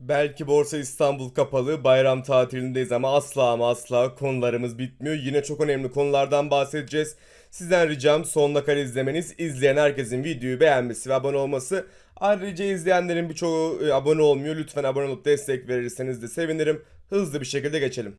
Belki Borsa İstanbul kapalı, bayram tatilindeyiz ama asla ama asla konularımız bitmiyor. Yine çok önemli konulardan bahsedeceğiz. Sizden ricam sonuna kadar izlemeniz, izleyen herkesin videoyu beğenmesi ve abone olması. Ayrıca izleyenlerin birçoğu e, abone olmuyor. Lütfen abone olup destek verirseniz de sevinirim. Hızlı bir şekilde geçelim.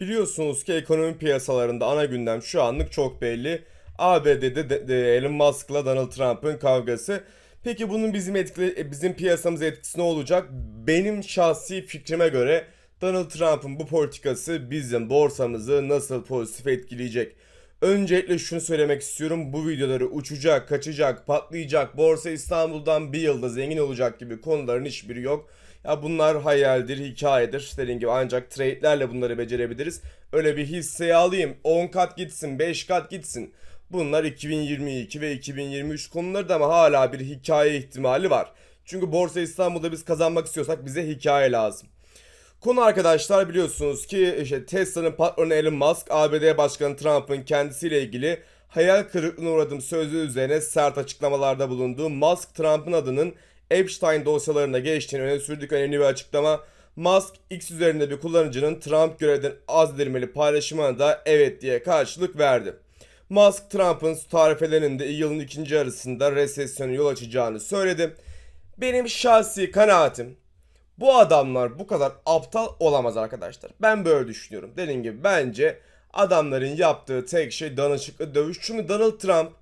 Biliyorsunuz ki ekonomi piyasalarında ana gündem şu anlık çok belli. ABD'de de, de Elon Musk'la Donald Trump'ın kavgası. Peki bunun bizim etkili, e, bizim piyasamıza etkisi ne olacak? Benim şahsi fikrime göre Donald Trump'ın bu politikası bizim borsamızı nasıl pozitif etkileyecek? Öncelikle şunu söylemek istiyorum. Bu videoları uçacak, kaçacak, patlayacak, Borsa İstanbul'dan bir yılda zengin olacak gibi konuların hiçbiri yok. Ya bunlar hayaldir, hikayedir. Dediğim gibi ancak trade'lerle bunları becerebiliriz. Öyle bir hisseyi alayım, 10 kat gitsin, 5 kat gitsin. Bunlar 2022 ve 2023 konuları da ama hala bir hikaye ihtimali var. Çünkü Borsa İstanbul'da biz kazanmak istiyorsak bize hikaye lazım. Konu arkadaşlar biliyorsunuz ki işte Tesla'nın patronu Elon Musk, ABD Başkanı Trump'ın kendisiyle ilgili hayal kırıklığına uğradım sözü üzerine sert açıklamalarda bulundu. Musk, Trump'ın adının Epstein dosyalarına geçtiğini öne sürdük önemli bir açıklama. Musk, X üzerinde bir kullanıcının Trump görevden azledilmeli paylaşımına da evet diye karşılık verdi. Musk, Trump'ın tarifelerinde yılın ikinci yarısında resesyona yol açacağını söyledi. Benim şahsi kanaatim bu adamlar bu kadar aptal olamaz arkadaşlar. Ben böyle düşünüyorum. Dediğim gibi bence adamların yaptığı tek şey danışıklı dövüş. Çünkü Donald Trump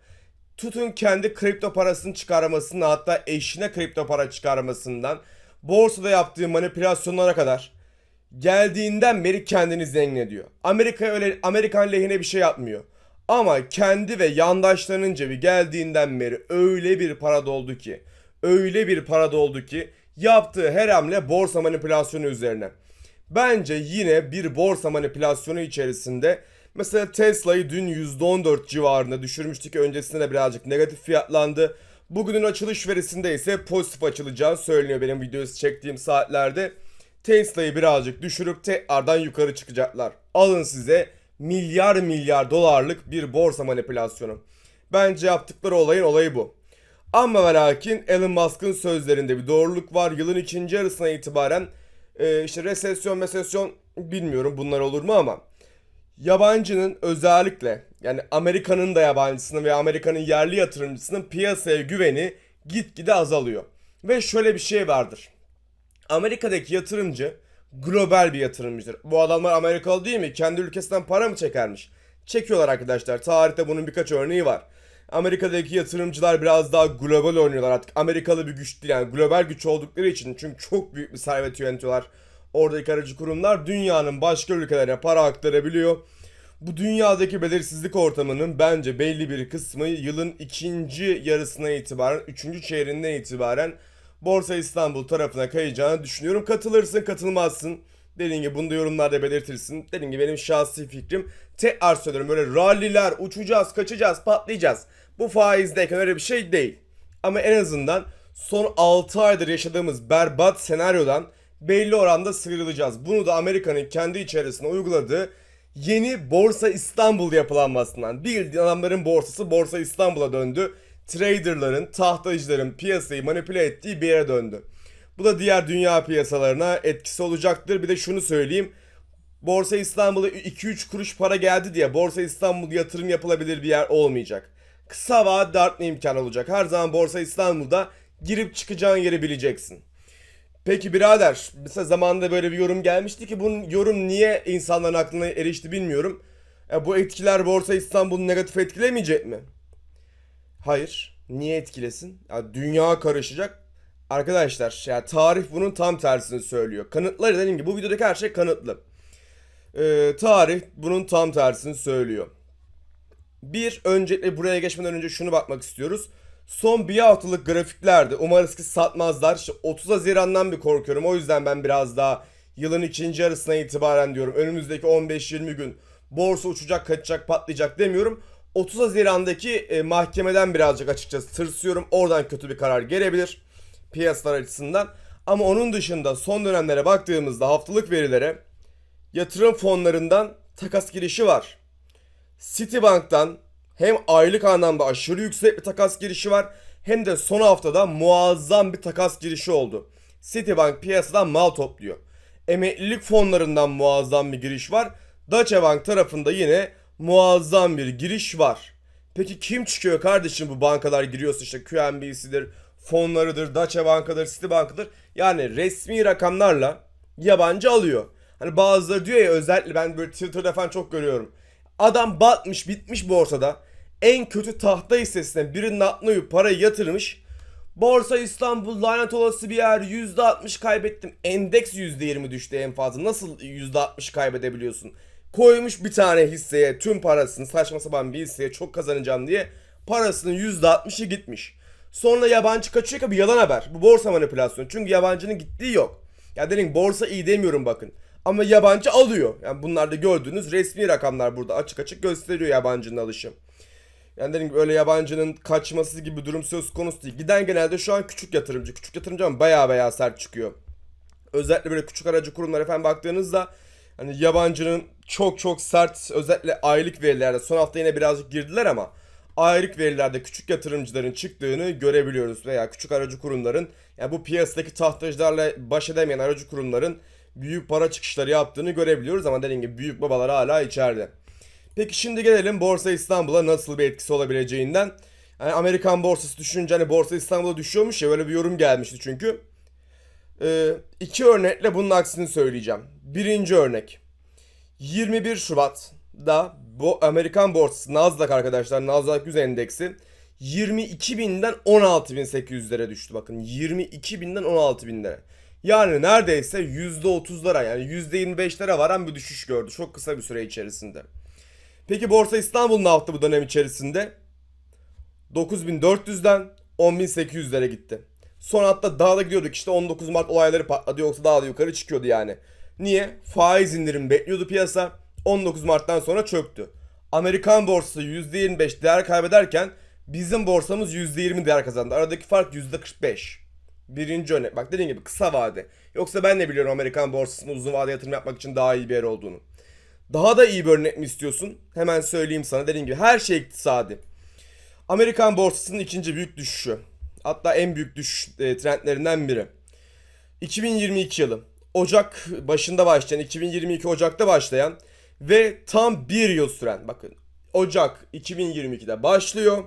tutun kendi kripto parasını çıkarmasını hatta eşine kripto para çıkarmasından borsada yaptığı manipülasyonlara kadar geldiğinden beri kendini zengin ediyor. Amerika öyle Amerikan lehine bir şey yapmıyor. Ama kendi ve yandaşlarının cebi geldiğinden beri öyle bir para doldu ki öyle bir para doldu ki yaptığı her hamle borsa manipülasyonu üzerine. Bence yine bir borsa manipülasyonu içerisinde mesela Tesla'yı dün %14 civarında düşürmüştük. Öncesinde de birazcık negatif fiyatlandı. Bugünün açılış verisinde ise pozitif açılacağı söyleniyor benim videosu çektiğim saatlerde. Tesla'yı birazcık düşürüp tekrardan yukarı çıkacaklar. Alın size milyar milyar dolarlık bir borsa manipülasyonu. Bence yaptıkları olayın olayı bu. Ama ve lakin Elon Musk'ın sözlerinde bir doğruluk var. Yılın ikinci yarısına itibaren e, işte resesyon mesesyon bilmiyorum bunlar olur mu ama yabancının özellikle yani Amerika'nın da yabancısının ve Amerika'nın yerli yatırımcısının piyasaya güveni gitgide azalıyor. Ve şöyle bir şey vardır. Amerika'daki yatırımcı global bir yatırımcıdır. Bu adamlar Amerikalı değil mi? Kendi ülkesinden para mı çekermiş? Çekiyorlar arkadaşlar. Tarihte bunun birkaç örneği var. Amerika'daki yatırımcılar biraz daha global oynuyorlar artık. Amerikalı bir güç değil yani global güç oldukları için çünkü çok büyük bir servet yönetiyorlar. Oradaki aracı kurumlar dünyanın başka ülkelerine para aktarabiliyor. Bu dünyadaki belirsizlik ortamının bence belli bir kısmı yılın ikinci yarısına itibaren, üçüncü çeyreğinden itibaren Borsa İstanbul tarafına kayacağını düşünüyorum. Katılırsın, katılmazsın. Dediğim gibi bunu da yorumlarda belirtirsin. Dediğim gibi benim şahsi fikrim. Tekrar söylüyorum böyle ralliler, uçacağız, kaçacağız, patlayacağız. Bu faizdeyken öyle bir şey değil. Ama en azından son 6 aydır yaşadığımız berbat senaryodan belli oranda sıyrılacağız. Bunu da Amerika'nın kendi içerisinde uyguladığı yeni Borsa İstanbul yapılanmasından. Bildiğin adamların borsası Borsa İstanbul'a döndü. Traderların, tahtacıların piyasayı manipüle ettiği bir yere döndü. Bu da diğer dünya piyasalarına etkisi olacaktır. Bir de şunu söyleyeyim. Borsa İstanbul'a 2-3 kuruş para geldi diye Borsa İstanbul yatırım yapılabilir bir yer olmayacak. Kısa vadede artma imkan olacak. Her zaman Borsa İstanbul'da girip çıkacağın yeri bileceksin. Peki birader, mesela zamanında böyle bir yorum gelmişti ki bunun yorum niye insanların aklına erişti bilmiyorum. E, bu etkiler Borsa İstanbul'u negatif etkilemeyecek mi? Hayır. Niye etkilesin? Ya, dünya karışacak. Arkadaşlar ya tarih bunun tam tersini söylüyor. Kanıtları dediğim gibi bu videodaki her şey kanıtlı. Ee, tarih bunun tam tersini söylüyor. Bir öncelikle buraya geçmeden önce şunu bakmak istiyoruz. Son bir haftalık grafiklerde umarız ki satmazlar. İşte 30 Haziran'dan bir korkuyorum. O yüzden ben biraz daha yılın ikinci yarısına itibaren diyorum. Önümüzdeki 15-20 gün borsa uçacak, kaçacak, patlayacak demiyorum. 30 Haziran'daki e, mahkemeden birazcık açıkçası tırsıyorum. Oradan kötü bir karar gelebilir piyasalar açısından. Ama onun dışında son dönemlere baktığımızda haftalık verilere yatırım fonlarından takas girişi var. Citibank'tan hem aylık anlamda aşırı yüksek bir takas girişi var hem de son haftada muazzam bir takas girişi oldu. Citibank piyasadan mal topluyor. Emeklilik fonlarından muazzam bir giriş var. Deutsche Bank tarafında yine muazzam bir giriş var. Peki kim çıkıyor kardeşim bu bankalar giriyorsa işte QNB'sidir, fonlarıdır, Deutsche Bank'ıdır, Citibank'ıdır. Yani resmi rakamlarla yabancı alıyor. Hani bazıları diyor ya özellikle ben böyle Twitter'da falan çok görüyorum. Adam batmış bitmiş borsada. En kötü tahta hissesine birinin aklına parayı yatırmış. Borsa İstanbul lanet olası bir yer %60 kaybettim. Endeks %20 düştü en fazla. Nasıl %60 kaybedebiliyorsun? Koymuş bir tane hisseye tüm parasını saçma sapan bir hisseye çok kazanacağım diye parasının %60'ı gitmiş. Sonra yabancı kaçıyor ki bir yalan haber. Bu borsa manipülasyonu. Çünkü yabancının gittiği yok. Ya dedim borsa iyi demiyorum bakın. Ama yabancı alıyor. Yani bunlarda gördüğünüz resmi rakamlar burada açık açık gösteriyor yabancının alışı. Yani dedim öyle yabancının kaçması gibi durum söz konusu değil. Giden genelde şu an küçük yatırımcı. Küçük yatırımcı ama baya baya sert çıkıyor. Özellikle böyle küçük aracı kurumlara falan baktığınızda hani yabancının çok çok sert özellikle aylık verilerde son hafta yine birazcık girdiler ama aylık verilerde küçük yatırımcıların çıktığını görebiliyoruz veya küçük aracı kurumların yani bu piyasadaki tahtacılarla baş edemeyen aracı kurumların büyük para çıkışları yaptığını görebiliyoruz ama dediğim gibi büyük babalar hala içeride. Peki şimdi gelelim Borsa İstanbul'a nasıl bir etkisi olabileceğinden. Yani Amerikan borsası düşünce hani Borsa İstanbul'a düşüyormuş ya böyle bir yorum gelmişti çünkü. Ee, iki örnekle bunun aksini söyleyeceğim. Birinci örnek. 21 Şubat'da bu Amerikan borsası Nasdaq arkadaşlar Nasdaq 100 endeksi 22.000'den 16.800'lere düştü bakın 22.000'den 16.000'lere. Yani neredeyse %30'lara yani %25'lere varan bir düşüş gördü çok kısa bir süre içerisinde. Peki Borsa İstanbul ne yaptı bu dönem içerisinde? 9400'den 10800'lere gitti. Son hatta daha da gidiyorduk işte 19 Mart olayları patladı yoksa daha da yukarı çıkıyordu yani. Niye? Faiz indirim bekliyordu piyasa. 19 Mart'tan sonra çöktü. Amerikan borsası %25 değer kaybederken bizim borsamız %20 değer kazandı. Aradaki fark %45. Birinci örnek. Bak dediğim gibi kısa vade. Yoksa ben de biliyorum Amerikan borsasının uzun vade yatırım yapmak için daha iyi bir yer olduğunu. Daha da iyi bir örnek mi istiyorsun? Hemen söyleyeyim sana. Dediğim gibi her şey iktisadi. Amerikan borsasının ikinci büyük düşüşü. Hatta en büyük düşüş e, trendlerinden biri. 2022 yılı. Ocak başında başlayan, 2022 Ocak'ta başlayan ve tam bir yıl süren bakın. Ocak 2022'de başlıyor.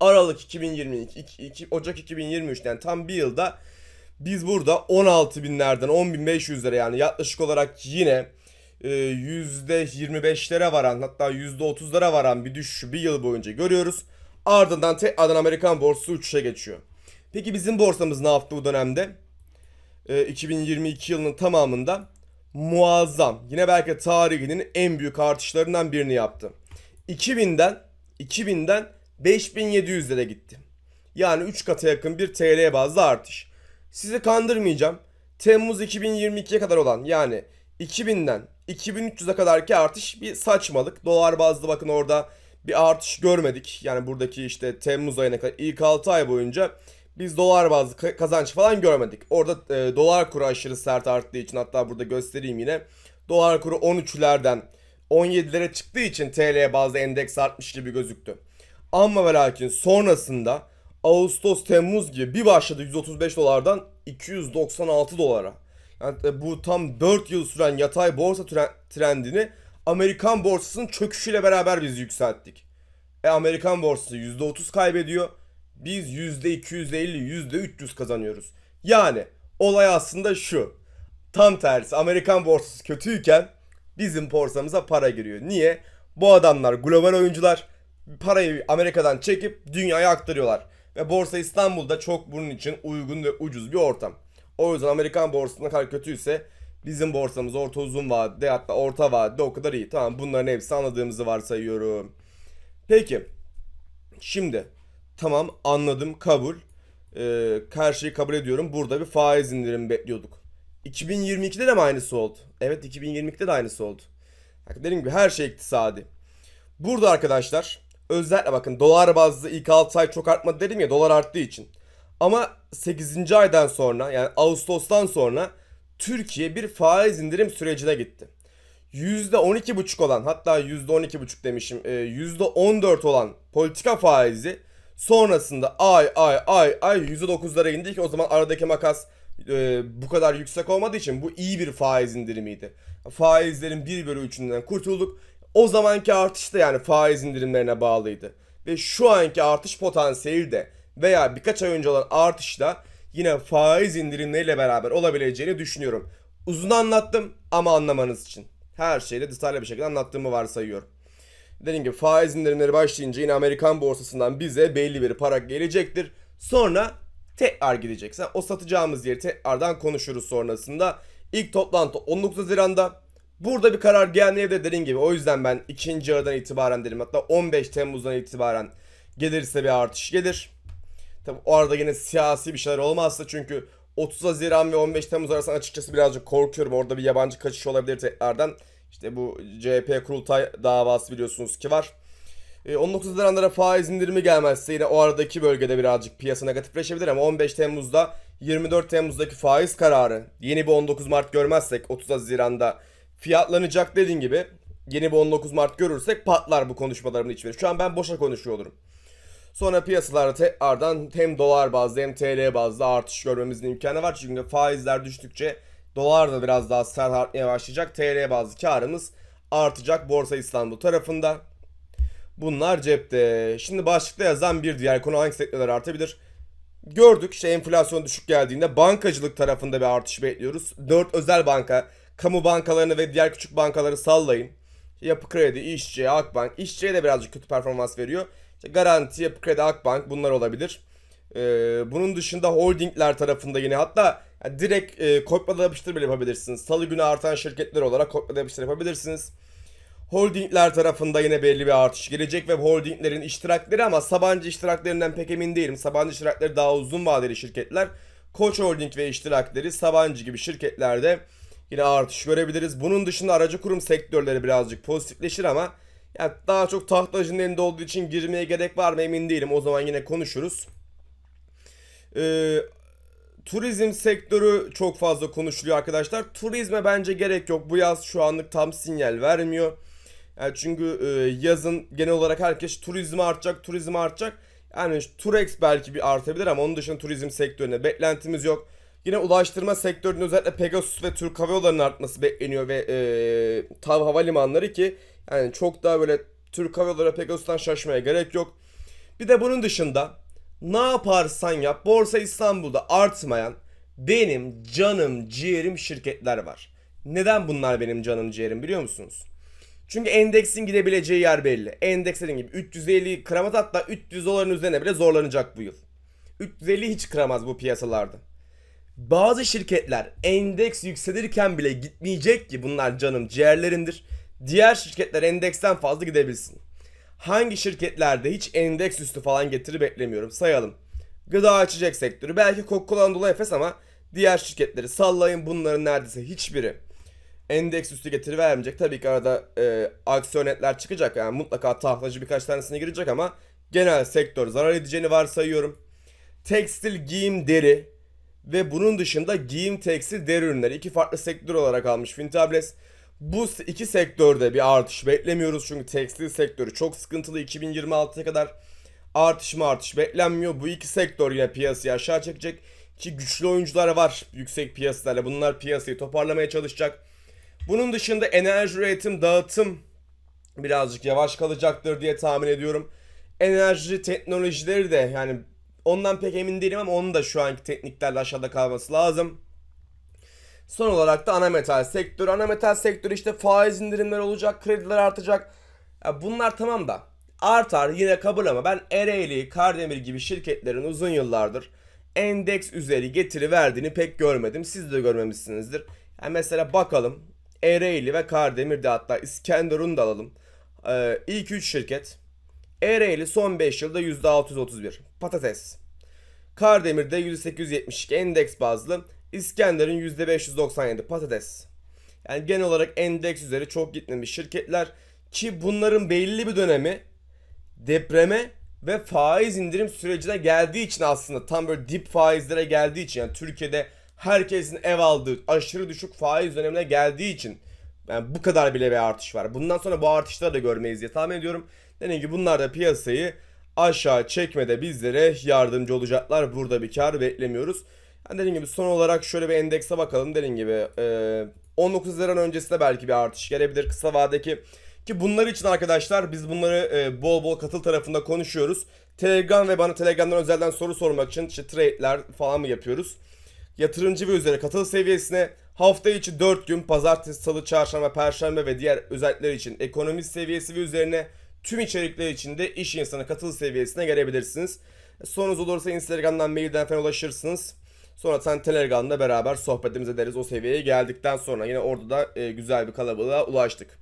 Aralık 2022, iki- iki- Ocak 2023'ten tam bir yılda biz burada 16 binlerden 10.500'lere yani yaklaşık olarak yine e, %25'lere varan hatta %30'lara varan bir düşüşü bir yıl boyunca görüyoruz. Ardından tekrardan Amerikan borsası uçuşa geçiyor. Peki bizim borsamız ne yaptı bu dönemde? E, 2022 yılının tamamında muazzam yine belki tarihinin en büyük artışlarından birini yaptı. 2000'den 2000'den 5700'lere gitti. Yani 3 kata yakın bir TL bazlı artış. Sizi kandırmayacağım. Temmuz 2022'ye kadar olan yani 2000'den 2300'e kadarki artış bir saçmalık. Dolar bazlı bakın orada bir artış görmedik. Yani buradaki işte Temmuz ayına kadar ilk 6 ay boyunca biz dolar bazlı ka- kazanç falan görmedik. Orada e, dolar kuru aşırı sert arttığı için hatta burada göstereyim yine. Dolar kuru 13'lerden 17'lere çıktığı için TL bazlı endeks artmış gibi gözüktü. Ama ve lakin sonrasında Ağustos Temmuz gibi bir başladı 135 dolardan 296 dolara. Yani e, bu tam 4 yıl süren yatay borsa tre- trendini Amerikan borsasının çöküşüyle beraber biz yükselttik. E Amerikan borsası %30 kaybediyor. Biz %250, %300 kazanıyoruz. Yani olay aslında şu. Tam tersi Amerikan borsası kötüyken bizim borsamıza para giriyor. Niye? Bu adamlar global oyuncular parayı Amerika'dan çekip dünyaya aktarıyorlar. Ve Borsa İstanbul'da çok bunun için uygun ve ucuz bir ortam. O yüzden Amerikan borsası ne kadar kötüyse bizim borsamız orta uzun vadede hatta orta vadede o kadar iyi. Tamam bunların hepsi anladığımızı varsayıyorum. Peki. Şimdi tamam anladım kabul. Ee, şeyi kabul ediyorum. Burada bir faiz indirimi bekliyorduk. 2022'de de mi aynısı oldu? Evet 2022'de de aynısı oldu. Bak dediğim gibi her şey iktisadi. Burada arkadaşlar özellikle bakın dolar bazlı ilk 6 ay çok artmadı dedim ya dolar arttığı için. Ama 8. aydan sonra yani Ağustos'tan sonra Türkiye bir faiz indirim sürecine gitti. %12,5 olan hatta %12,5 demişim e, %14 olan politika faizi Sonrasında ay ay ay ay %9'lara indi ki o zaman aradaki makas e, bu kadar yüksek olmadığı için bu iyi bir faiz indirimiydi. Faizlerin 1 bölü 3'ünden kurtulduk. O zamanki artış da yani faiz indirimlerine bağlıydı. Ve şu anki artış potansiyeli de veya birkaç ay önce olan artış da yine faiz indirimleriyle beraber olabileceğini düşünüyorum. Uzun anlattım ama anlamanız için. Her şeyi detaylı bir şekilde anlattığımı varsayıyorum. Dediğim gibi faiz indirimleri başlayınca yine Amerikan borsasından bize belli bir para gelecektir. Sonra tekrar gidecek. Sen o satacağımız yeri tekrardan konuşuruz sonrasında. İlk toplantı 19 Haziran'da. Burada bir karar gelmeyebilir dediğim gibi. O yüzden ben ikinci yarıdan itibaren derim. Hatta 15 Temmuz'dan itibaren gelirse bir artış gelir. Tabi o arada yine siyasi bir şeyler olmazsa çünkü 30 Haziran ve 15 Temmuz arasında açıkçası birazcık korkuyorum. Orada bir yabancı kaçış olabilir tekrardan. İşte bu CHP kurultay davası biliyorsunuz ki var. E, 19 Haziran'da da faiz indirimi gelmezse yine o aradaki bölgede birazcık piyasa negatifleşebilir ama 15 Temmuz'da 24 Temmuz'daki faiz kararı yeni bir 19 Mart görmezsek 30 Haziran'da fiyatlanacak dediğin gibi yeni bir 19 Mart görürsek patlar bu konuşmalarımın hiçbiri. Şu an ben boşa konuşuyor olurum. Sonra piyasalarda tekrardan hem dolar bazlı hem TL bazlı artış görmemizin imkanı var. Çünkü faizler düştükçe dolar da biraz daha sert artmaya başlayacak. TL bazlı karımız artacak Borsa İstanbul tarafında. Bunlar cepte. Şimdi başlıkta yazan bir diğer konu hangi sektörler artabilir? Gördük işte enflasyon düşük geldiğinde bankacılık tarafında bir artış bekliyoruz. 4 özel banka, kamu bankalarını ve diğer küçük bankaları sallayın. Yapı Kredi, İşçi, Akbank. İşçiye de birazcık kötü performans veriyor. İşte Garanti, Yapı Kredi, Akbank bunlar olabilir. Ee, bunun dışında holdingler tarafında yine hatta yani direkt e, kopyala yapıştır bile yapabilirsiniz. Salı günü artan şirketler olarak kopyala yapıştır yapabilirsiniz. Holdingler tarafında yine belli bir artış gelecek ve holdinglerin iştirakleri ama Sabancı iştiraklerinden pek emin değilim. Sabancı iştirakleri daha uzun vadeli şirketler. Koç Holding ve iştirakleri Sabancı gibi şirketlerde yine artış görebiliriz. Bunun dışında aracı kurum sektörleri birazcık pozitifleşir ama yani daha çok tahtacının elinde olduğu için girmeye gerek var mı emin değilim. O zaman yine konuşuruz. Ee, turizm sektörü çok fazla konuşuluyor arkadaşlar. Turizme bence gerek yok. Bu yaz şu anlık tam sinyal vermiyor. Yani çünkü e, yazın genel olarak herkes turizm artacak, turizm artacak. Yani Turex belki bir artabilir ama onun dışında turizm sektörüne beklentimiz yok. Yine ulaştırma sektöründe özellikle Pegasus ve Türk Hava Yolları'nın artması bekleniyor ve e, TAV havalimanları ki yani çok daha böyle Türk Hava Yolları Pegasus'tan şaşmaya gerek yok. Bir de bunun dışında ne yaparsan yap Borsa İstanbul'da artmayan benim canım ciğerim şirketler var. Neden bunlar benim canım ciğerim biliyor musunuz? Çünkü endeksin gidebileceği yer belli. Endeks dediğim gibi 350 kıramaz hatta 300 doların üzerine bile zorlanacak bu yıl. 350 hiç kıramaz bu piyasalarda. Bazı şirketler endeks yükselirken bile gitmeyecek ki bunlar canım ciğerlerimdir. Diğer şirketler endeksten fazla gidebilsin. Hangi şirketlerde hiç endeks üstü falan getiri beklemiyorum sayalım. Gıda içecek sektörü belki Coca-Cola Anadolu Efes ama diğer şirketleri sallayın bunların neredeyse hiçbiri endeks üstü getiri vermeyecek. Tabii ki arada e, aksiyonetler çıkacak yani mutlaka tahtacı birkaç tanesine girecek ama genel sektör zarar edeceğini varsayıyorum. Tekstil, giyim, deri ve bunun dışında giyim, tekstil, deri ürünleri iki farklı sektör olarak almış Fintables. Bu iki sektörde bir artış beklemiyoruz çünkü tekstil sektörü çok sıkıntılı 2026'ya kadar artış mı artış beklenmiyor. Bu iki sektör yine piyasayı aşağı çekecek ki güçlü oyuncular var yüksek piyasalarla bunlar piyasayı toparlamaya çalışacak. Bunun dışında enerji üretim, dağıtım birazcık yavaş kalacaktır diye tahmin ediyorum. Enerji teknolojileri de yani ondan pek emin değilim ama onun da şu anki tekniklerle aşağıda kalması lazım. Son olarak da ana metal sektörü. Ana metal sektörü işte faiz indirimler olacak, krediler artacak. Ya bunlar tamam da artar yine kabul ama ben Ereğli, Kardemir gibi şirketlerin uzun yıllardır endeks üzeri getiri verdiğini pek görmedim. Siz de görmemişsinizdir. Yani mesela bakalım Ereğli ve Kardemir'de hatta İskenderun'u da alalım. Ee, ilk 3 şirket. Ereğli son 5 yılda %631. Patates. Kardemir'de %872 endeks bazlı. İskenderun %597 patates. Yani genel olarak endeks üzeri çok gitmemiş şirketler ki bunların belli bir dönemi depreme ve faiz indirim sürecine geldiği için aslında tam böyle dip faizlere geldiği için yani Türkiye'de herkesin ev aldığı aşırı düşük faiz dönemine geldiği için yani bu kadar bile bir artış var. Bundan sonra bu artışları da görmeyiz diye tahmin ediyorum. Dediğim gibi bunlar da piyasayı aşağı çekmede bizlere yardımcı olacaklar. Burada bir kar beklemiyoruz. Yani dediğim gibi son olarak şöyle bir endekse bakalım. Dediğim gibi e, 19 Haziran öncesinde belki bir artış gelebilir kısa vadedeki. Ki bunlar için arkadaşlar biz bunları e, bol bol katıl tarafında konuşuyoruz. Telegram ve bana Telegram'dan özelden soru sormak için işte trade'ler falan mı yapıyoruz? Yatırımcı ve üzeri katıl seviyesine hafta içi 4 gün pazartesi, salı, çarşamba, perşembe ve diğer özellikler için ekonomist seviyesi ve üzerine tüm içerikler için de iş insanı katıl seviyesine gelebilirsiniz. Sorunuz olursa Instagram'dan, mailden falan ulaşırsınız. Sonra sen Telegram'da beraber sohbetimiz ederiz o seviyeye geldikten sonra. Yine orada da e, güzel bir kalabalığa ulaştık.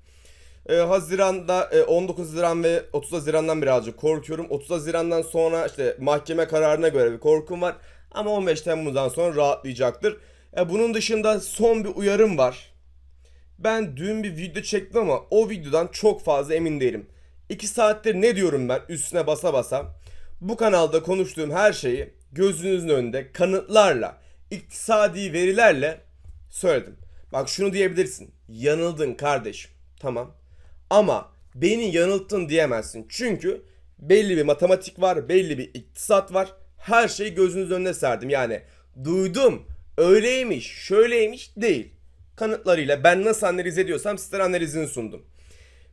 E, Haziran'da e, 19 Haziran ve 30 Haziran'dan birazcık korkuyorum. 30 Haziran'dan sonra işte mahkeme kararına göre bir korkum var. Ama 15 Temmuz'dan sonra rahatlayacaktır. E, bunun dışında son bir uyarım var. Ben dün bir video çektim ama o videodan çok fazla emin değilim. 2 saattir ne diyorum ben üstüne basa basa. Bu kanalda konuştuğum her şeyi gözünüzün önünde kanıtlarla, iktisadi verilerle söyledim. Bak şunu diyebilirsin. Yanıldın kardeşim. Tamam. Ama beni yanılttın diyemezsin. Çünkü belli bir matematik var, belli bir iktisat var. Her şeyi gözünüz önüne serdim. Yani duydum, öyleymiş, şöyleymiş değil. Kanıtlarıyla ben nasıl analiz ediyorsam sizlere analizini sundum.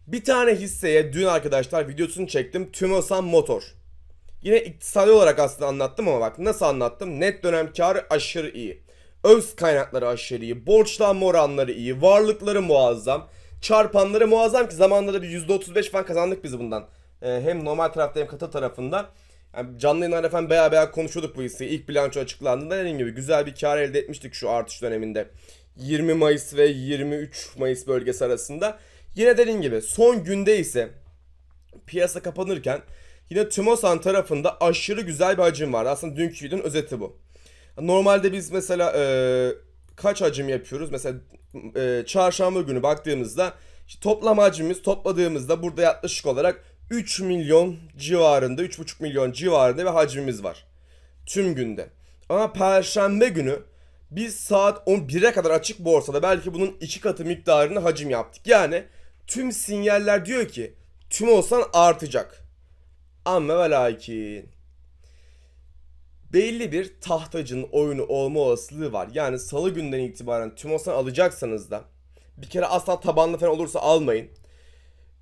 Bir tane hisseye dün arkadaşlar videosunu çektim. Tümosan Motor. Yine iktisadi olarak aslında anlattım ama bak nasıl anlattım? Net dönem karı aşırı iyi. Öz kaynakları aşırı iyi. Borçlanma oranları iyi. Varlıkları muazzam. Çarpanları muazzam ki zamanında da bir %35 falan kazandık biz bundan. Ee, hem normal tarafta hem katı tarafında. Yani canlı yayınlarda falan baya baya konuşuyorduk bu hisseyi. İlk bilanço açıklandığında dediğim gibi güzel bir kar elde etmiştik şu artış döneminde. 20 Mayıs ve 23 Mayıs bölgesi arasında. Yine dediğim gibi son günde ise piyasa kapanırken yine Tümosan tarafında aşırı güzel bir hacim var. Aslında dünkü videonun özeti bu. Normalde biz mesela e, kaç hacim yapıyoruz? Mesela e, çarşamba günü baktığımızda toplam hacmimiz topladığımızda burada yaklaşık olarak 3 milyon civarında 3,5 milyon civarında bir hacmimiz var. Tüm günde. Ama perşembe günü biz saat 11'e kadar açık borsada belki bunun iki katı miktarını hacim yaptık. Yani tüm sinyaller diyor ki tüm olsan artacak. Ama ve lakin belli bir tahtacının oyunu olma olasılığı var. Yani salı günden itibaren Tümosan alacaksanız da bir kere asla tabanlı falan olursa almayın.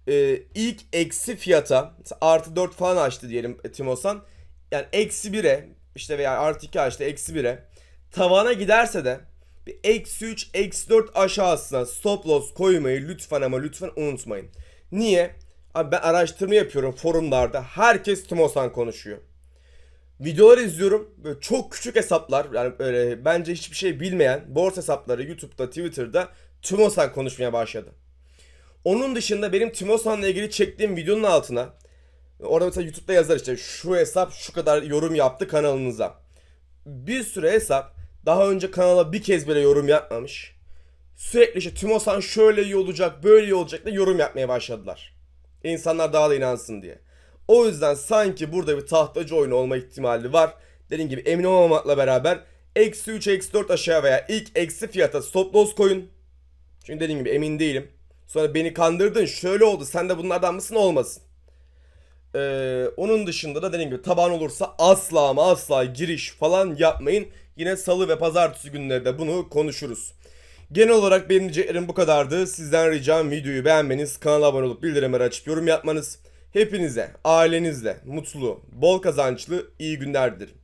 Ee, ilk eksi fiyata artı 4 falan açtı diyelim Timosan. Yani eksi 1'e işte veya artı 2 açtı eksi 1'e tavana giderse de bir eksi 3 eksi 4 aşağısına stop loss koymayı lütfen ama lütfen unutmayın. Niye? Abi ben araştırma yapıyorum forumlarda. Herkes Timosan konuşuyor. Videolar izliyorum. Böyle çok küçük hesaplar yani böyle bence hiçbir şey bilmeyen borsa hesapları YouTube'da, Twitter'da Timosan konuşmaya başladı. Onun dışında benim Timosan'la ilgili çektiğim videonun altına orada mesela YouTube'da yazar işte şu hesap şu kadar yorum yaptı kanalınıza. Bir sürü hesap daha önce kanala bir kez bile yorum yapmamış. Sürekli işte Timosan şöyle iyi olacak, böyle iyi olacak da yorum yapmaya başladılar. İnsanlar daha da inansın diye. O yüzden sanki burada bir tahtacı oyunu olma ihtimali var. Dediğim gibi emin olmamakla beraber eksi 3 eksi 4 aşağı veya ilk eksi fiyata stop loss koyun. Çünkü dediğim gibi emin değilim. Sonra beni kandırdın şöyle oldu sen de bunlardan mısın olmasın. Ee, onun dışında da dediğim gibi taban olursa asla ama asla giriş falan yapmayın. Yine salı ve pazartesi günleri de bunu konuşuruz. Genel olarak benim diyeceklerim bu kadardı. Sizden ricam videoyu beğenmeniz, kanala abone olup bildirimleri açıp yorum yapmanız. Hepinize, ailenizle mutlu, bol kazançlı, iyi günler dilerim.